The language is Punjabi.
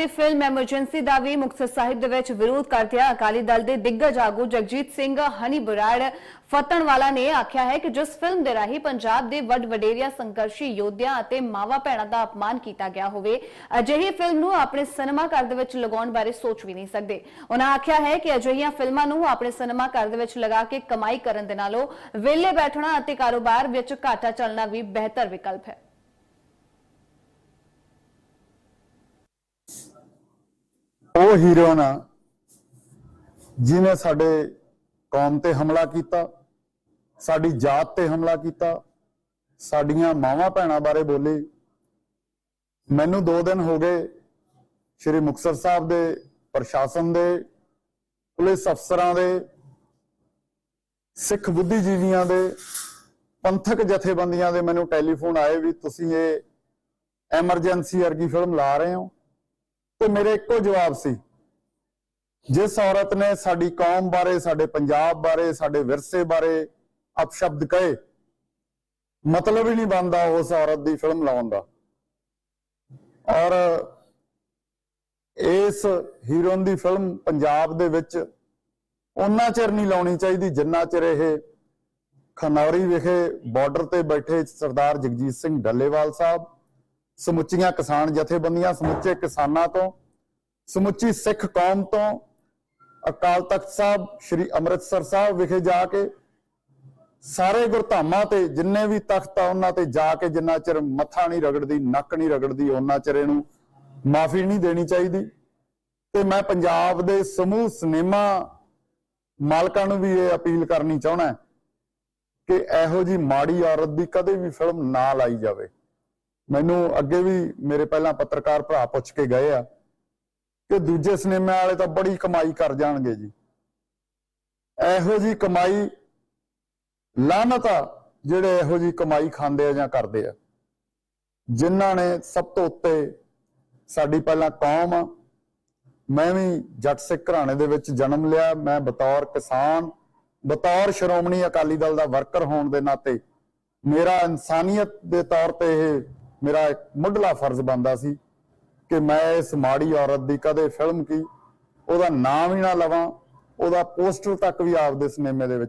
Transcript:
ਦੀ ਫਿਲਮ ਐਮਰਜੈਂਸੀ ਦਾ ਵੀ ਮੁਕਤਸਰ ਸਾਹਿਬ ਦੇ ਵਿੱਚ ਵਿਰੋਧ ਕਰਦਿਆਂ ਅਕਾਲੀ ਦਲ ਦੇ ਦਿੱਗਜ ਆਗੂ ਜਗਜੀਤ ਸਿੰਘ ਹਨੀ ਬਰਾੜ ਫਤਣਵਾਲਾ ਨੇ ਆਖਿਆ ਹੈ ਕਿ ਜਿਸ ਫਿਲਮ ਦੇ ਰਾਹੀਂ ਪੰਜਾਬ ਦੇ ਵੱਡ ਵਡੇਰਿਆ ਸੰਘਰਸ਼ੀ ਯੋਧਿਆਂ ਅਤੇ ਮਾਵਾ ਭੈਣਾਂ ਦਾ ਅਪਮਾਨ ਕੀਤਾ ਗਿਆ ਹੋਵੇ, ਅਜਿਹੀ ਫਿਲਮ ਨੂੰ ਆਪਣੇ ਸਿਨੇਮਾ ਘਰ ਦੇ ਵਿੱਚ ਲਗਾਉਣ ਬਾਰੇ ਸੋਚ ਵੀ ਨਹੀਂ ਸਕਦੇ। ਉਹਨਾਂ ਆਖਿਆ ਹੈ ਕਿ ਅਜਿਹੀਆਂ ਫਿਲਮਾਂ ਨੂੰ ਆਪਣੇ ਸਿਨੇਮਾ ਘਰ ਦੇ ਵਿੱਚ ਲਗਾ ਕੇ ਕਮਾਈ ਕਰਨ ਦੇ ਨਾਲੋਂ ਵਿਹਲੇ ਬੈਠਣਾ ਅਤੇ ਕਾਰੋਬਾਰ ਵਿੱਚ ਘਾਟਾ ਚੱਲਣਾ ਵੀ ਬਿਹਤਰ ਵਿਕਲਪ ਹੈ। ਉਹ ਹੀਰੋ ਨਾ ਜਿਨੇ ਸਾਡੇ ਕੌਮ ਤੇ ਹਮਲਾ ਕੀਤਾ, ਸਾਡੀ ਜਾਤ ਤੇ ਹਮਲਾ ਕੀਤਾ, ਸਾਡੀਆਂ ਮਾਵਾਂ ਭੈਣਾਂ ਬਾਰੇ ਬੋਲੇ। ਮੈਨੂੰ 2 ਦਿਨ ਹੋ ਗਏ ਸ਼੍ਰੀ ਮੁਕਤਸਰ ਸਾਹਿਬ ਦੇ ਪ੍ਰਸ਼ਾਸਨ ਦੇ, ਪੁਲਿਸ ਅਫਸਰਾਂ ਦੇ, ਸਿੱਖ ਬੁੱਧੀਜੀਵੀਆਂ ਦੇ, ਪੰਥਕ ਜਥੇਬੰਦੀਆਂ ਦੇ ਮੈਨੂੰ ਟੈਲੀਫੋਨ ਆਏ ਵੀ ਤੁਸੀਂ ਇਹ ਐਮਰਜੈਂਸੀ ਵਰਗੀ ਫਿਲਮ ਲਾ ਰਹੇ ਹੋ। ਤੇ ਮੇਰੇ ਇੱਕੋ ਜਵਾਬ ਸੀ, ਜਿਸ ਔਰਤ ਨੇ ਸਾਡੀ ਕੌਮ ਬਾਰੇ, ਸਾਡੇ ਪੰਜਾਬ ਬਾਰੇ, ਸਾਡੇ ਵਿਰਸੇ ਬਾਰੇ ਅਪਸ਼ਬਦ ਕਹੇ, ਮਤਲਬ ਹੀ ਨਹੀਂ ਬਣਦਾ ਉਸ ਔਰਤ ਦੀ ਫਿਲਮ ਲਾਉਣ ਦਾ। ਔਰ ਇਸ ਹੀਰੋਨ ਦੀ ਫਿਲਮ ਪੰਜਾਬ ਦੇ ਵਿੱਚ ਉਹਨਾਂ ਚਿਰ ਨਹੀਂ ਲਾਉਣੀ ਚਾਹੀਦੀ, ਜਿੰਨਾ ਚਿਰ ਇਹ ਖਨੌਰੀ ਵਿਖੇ ਬਾਰਡਰ ਤੇ ਬੈਠੇ ਸਰਦਾਰ ਜਗਜੀਤ ਸਿੰਘ ਡੱਲੇਵਾਲ ਸਾਹਿਬ, ਸਮੁੱਚੀਆਂ ਕਿਸਾਨ ਜਥੇਬੰਦੀਆਂ, ਸਮੁੱਚੇ ਕਿਸਾਨਾਂ ਤੋਂ ਸਮੁੱਚੀ ਸਿੱਖ ਕੌਮ ਤੋਂ ਅਕਾਲ ਤਖਤ ਸਾਹਿਬ, ਸ੍ਰੀ ਅੰਮ੍ਰਿਤਸਰ ਸਾਹਿਬ ਵਿਖੇ ਜਾ ਕੇ ਸਾਰੇ ਗੁਰਧਾਮਾਂ ਤੇ ਜਿੰਨੇ ਵੀ ਤਖਤ ਆ ਉਹਨਾਂ ਤੇ ਜਾ ਕੇ ਜਿੰਨਾ ਚਿਰ ਮੱਥਾ ਨਹੀਂ ਰਗੜਦੀ, ਨੱਕ ਨਹੀਂ ਰਗੜਦੀ, ਉਹਨਾਂ ਚਿਰ ਇਹਨੂੰ ਮਾਫੀ ਨਹੀਂ ਦੇਣੀ ਚਾਹੀਦੀ। ਤੇ ਮੈਂ ਪੰਜਾਬ ਦੇ ਸਮੂਹ ਸਿਨੇਮਾ ਮਾਲਕਾਂ ਨੂੰ ਵੀ ਇਹ ਅਪੀਲ ਕਰਨੀ ਚਾਹਣਾ ਕਿ ਇਹੋ ਜੀ ਮਾੜੀ ਔਰਤ ਦੀ ਕਦੇ ਵੀ ਫਿਲਮ ਨਾ ਲਾਈ ਜਾਵੇ। ਮੈਨੂੰ ਅੱਗੇ ਵੀ ਮੇਰੇ ਪਹਿਲਾਂ ਪੱਤਰਕਾਰ ਭਰਾ ਪੁੱਛ ਕੇ ਗਏ ਆ ਕਿ ਦੂਜੇ ਸਿਨੇਮੇ ਵਾਲੇ ਤਾਂ ਬੜੀ ਕਮਾਈ ਕਰ ਜਾਣਗੇ ਜੀ। ਇਹੋ ਜੀ ਕਮਾਈ, ਲਾਹਨਤ ਆ ਜਿਹੜੇ ਇਹੋ ਜੀ ਕਮਾਈ ਖਾਂਦੇ ਆ ਜਾਂ ਕਰਦੇ ਆ। ਜਿਨ੍ਹਾਂ ਨੇ ਸਭ ਤੋਂ ਉੱਤੇ ਸਾਡੀ ਪਹਿਲਾਂ ਕੌਮ ਆ। ਮੈਂ ਵੀ ਜੱਟ ਸਿੱਖ ਘਰਾਣੇ ਦੇ ਵਿੱਚ ਜਨਮ ਲਿਆ। ਮੈਂ ਬਤੌਰ ਕਿਸਾਨ, ਬਤੌਰ ਸ਼੍ਰੋਮਣੀ ਅਕਾਲੀ ਦਲ ਦਾ ਵਰਕਰ ਹੋਣ ਦੇ ਨਾਤੇ ਮੇਰਾ ਇਨਸਾਨੀਅਤ ਦੇ ਤੌਰ ਤੇ ਇਹ ਮੇਰਾ ਇੱਕ ਮੁੱਢਲਾ ਫਰਜ਼ ਬਣਦਾ ਸੀ। ਕਿ ਮੈਂ ਇਸ ਮਾੜੀ ਔਰਤ ਦੀ ਕਦੇ ਫਿਲਮ ਕੀ, ਉਹਦਾ ਨਾਮ ਹੀ ਨਾ ਲਵਾਂ, ਉਹਦਾ ਪੋਸਟਰ ਤੱਕ ਵੀ ਆਪਦੇ ਸਿਨੇਮੇ ਦੇ ਵਿੱਚ